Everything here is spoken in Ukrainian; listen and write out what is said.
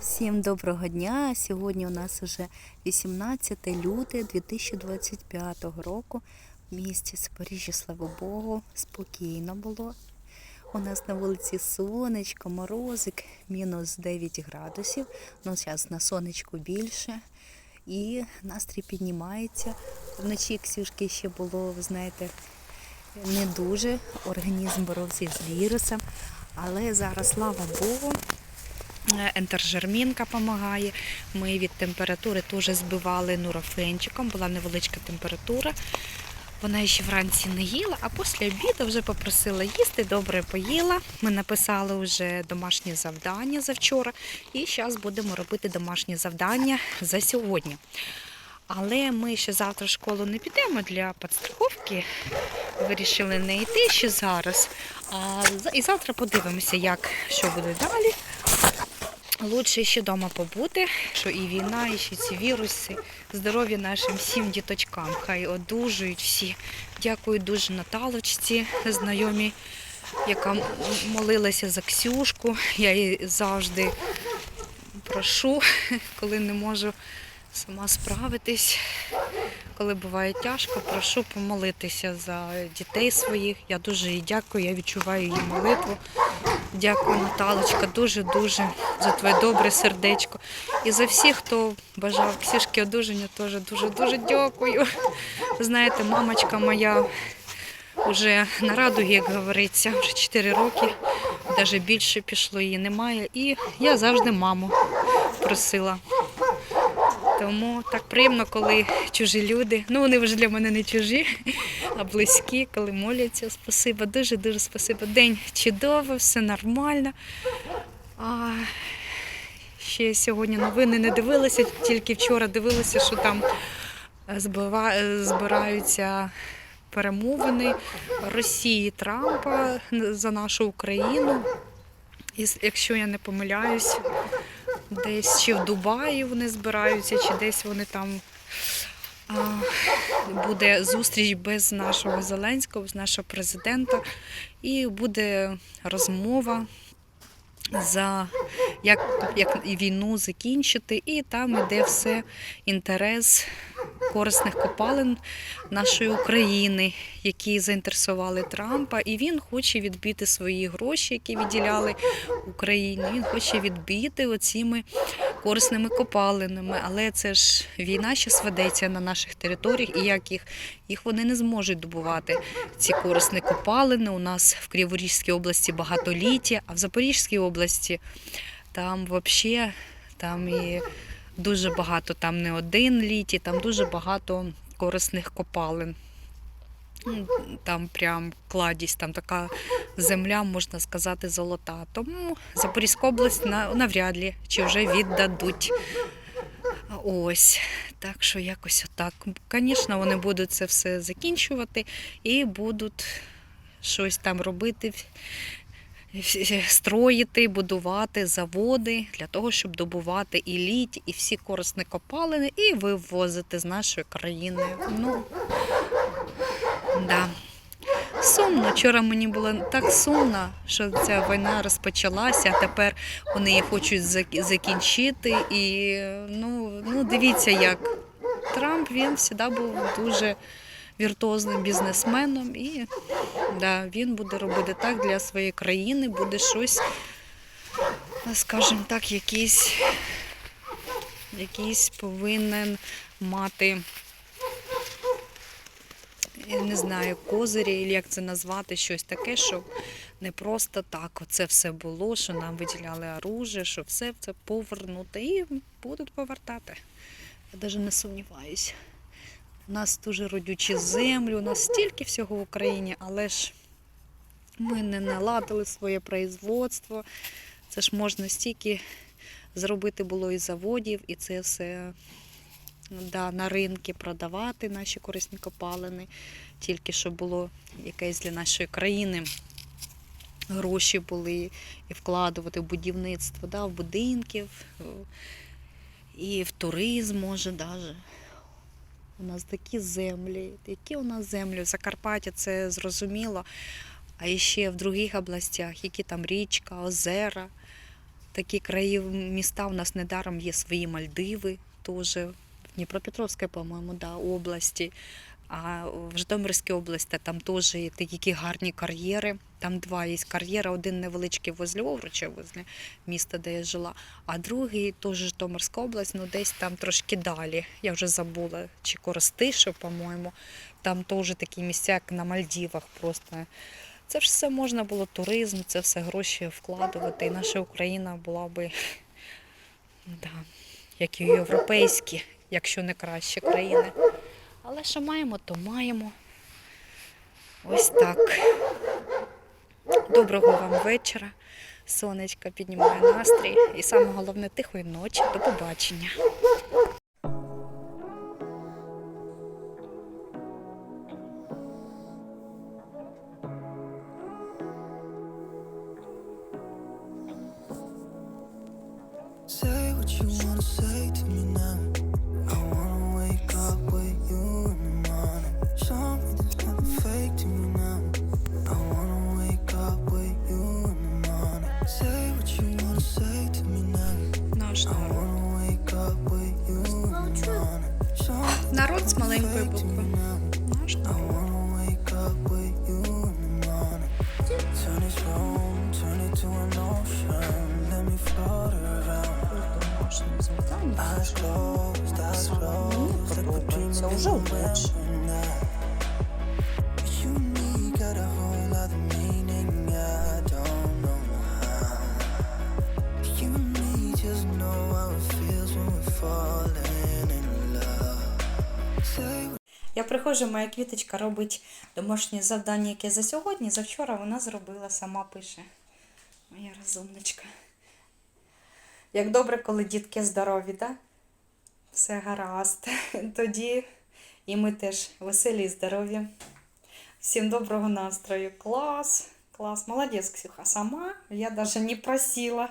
Всім доброго дня! Сьогодні у нас вже 18 лютого 2025 року. В місті Запоріжжя, слава Богу, спокійно було. У нас на вулиці сонечко, морозик, мінус 9 градусів. Ну, зараз на сонечку більше. І настрій піднімається. Вночі Ксюшки ще було, ви знаєте, не дуже. Організм боровся з вірусом. Але зараз, слава Богу, Ентержермінка допомагає. Ми від температури теж збивали нурофенчиком, була невеличка температура. Вона ще вранці не їла, а після обіду вже попросила їсти, добре поїла. Ми написали вже домашнє завдання за вчора. І зараз будемо робити домашнє завдання за сьогодні. Але ми ще завтра в школу не підемо для підстраховки. Вирішили не йти ще зараз. А і завтра подивимося, як що буде далі. Лучше ще вдома побути, що і війна, і ще ці віруси. Здоров'я нашим всім діточкам. Хай одужують всі. Дякую дуже Наталочці, знайомій, яка молилася за Ксюшку. Я її завжди прошу, коли не можу сама справитись. Коли буває тяжко, прошу помолитися за дітей своїх. Я дуже їй дякую, я відчуваю її молитву. Дякую, Наталочка, дуже-дуже за твоє добре сердечко. І за всіх, хто бажав Ксюшки одужання, теж дуже-дуже дякую. Знаєте, мамочка моя вже на радугі, як говориться, вже 4 роки, навіть більше пішло, її немає. І я завжди маму просила. Тому так приємно, коли чужі люди, ну вони вже для мене не чужі, близькі, коли моляться. Спасибо, дуже-дуже спасибо. День чудовий, все нормально. А, ще сьогодні новини не дивилася, тільки вчора дивилася, що там е, збираються перемовини Росії Трампа за нашу Україну. І, якщо я не помиляюсь, десь чи в Дубаї вони збираються, чи десь вони там а, буде зустріч без нашого Зеленського, без нашого президента, і буде розмова за як, як війну закінчити, і там іде все інтерес корисних копалин нашої України, які заінтересували Трампа, і він хоче відбити свої гроші, які виділяли Україні. Він хоче відбити оціми корисними копалинами. Але це ж війна зараз ведеться на наших територіях, і як їх, їх вони не зможуть добувати. Ці корисні копалини. У нас в Криворізькій області багатоліття, а в Запорізькій області там взагалі там і дуже багато, там не один літі, там дуже багато корисних копалин. Ну, Там прям кладість, там така земля, можна сказати, золота. Тому Запорізька область навряд ли чи вже віддадуть. Ось. Так що якось отак. Звісно, вони будуть це все закінчувати і будуть щось там робити, строїти, будувати заводи для того, щоб добувати і лідь, і всі корисні копалини, і вивозити з нашої країни. Ну, да. Сумно. Вчора мені було так сумно, що ця війна розпочалася, а тепер вони її хочуть зак- закінчити. І ну, ну дивіться, як Трамп він завжди був дуже віртуозним бізнесменом, і да, він буде робити так для своєї країни, буде щось, скажімо так, якийсь, якийсь повинен мати не знаю, козирі, як це назвати, щось таке, щоб не просто так оце все було, що нам виділяли оружие, що все це повернути і будуть повертати. Я навіть не сумніваюся. У нас дуже родючі землі, у нас стільки всього в Україні, але ж ми не наладили своє производство. Це ж можна стільки зробити було і заводів, і це все да, на ринки продавати наші корисні копалини, тільки щоб було якесь для нашої країни гроші були і вкладувати в будівництво, да, в будинків, і в туризм, може, навіть. У нас такі землі, які у нас землі. В Закарпаття це зрозуміло, а ще в других областях, які там річка, озера. такі краї міста. У нас недаром є свої Мальдиви, теж в по-моєму, да, області. А в Житомирській області там теж є такі гарні кар'єри. Там два є кар'єри, один невеличкий возле Овруча, возле міста, де я жила, а другий теж Житомирська область, ну десь там трошки далі. Я вже забула, чи Коростишев, по-моєму. Там теж такі місця, як на Мальдівах просто. Це ж все можна було туризм, це все гроші вкладувати. І наша Україна була би да, як і європейські, якщо не кращі країни. Але що маємо, то маємо. Ось так. Доброго вам вечора. Сонечка піднімає настрій. І саме головне тихої ночі. До побачення. You turn it to an ocean. Let me float around. Eyes closed, eyes closed. Like we're dreaming in the moment now. You and me got a whole other meaning. I don't know how. You and me just know how it feels when we're falling in love. Say what Я приходжу, моя квіточка робить домашнє завдання, яке за сьогодні, за вчора вона зробила, сама пише. Моя розумничка. Як добре, коли дітки здорові, так? Все гаразд. Тоді і ми теж веселі і здорові. Всім доброго настрою. Клас, клас. Молодець, Ксюха. Сама я навіть не просила.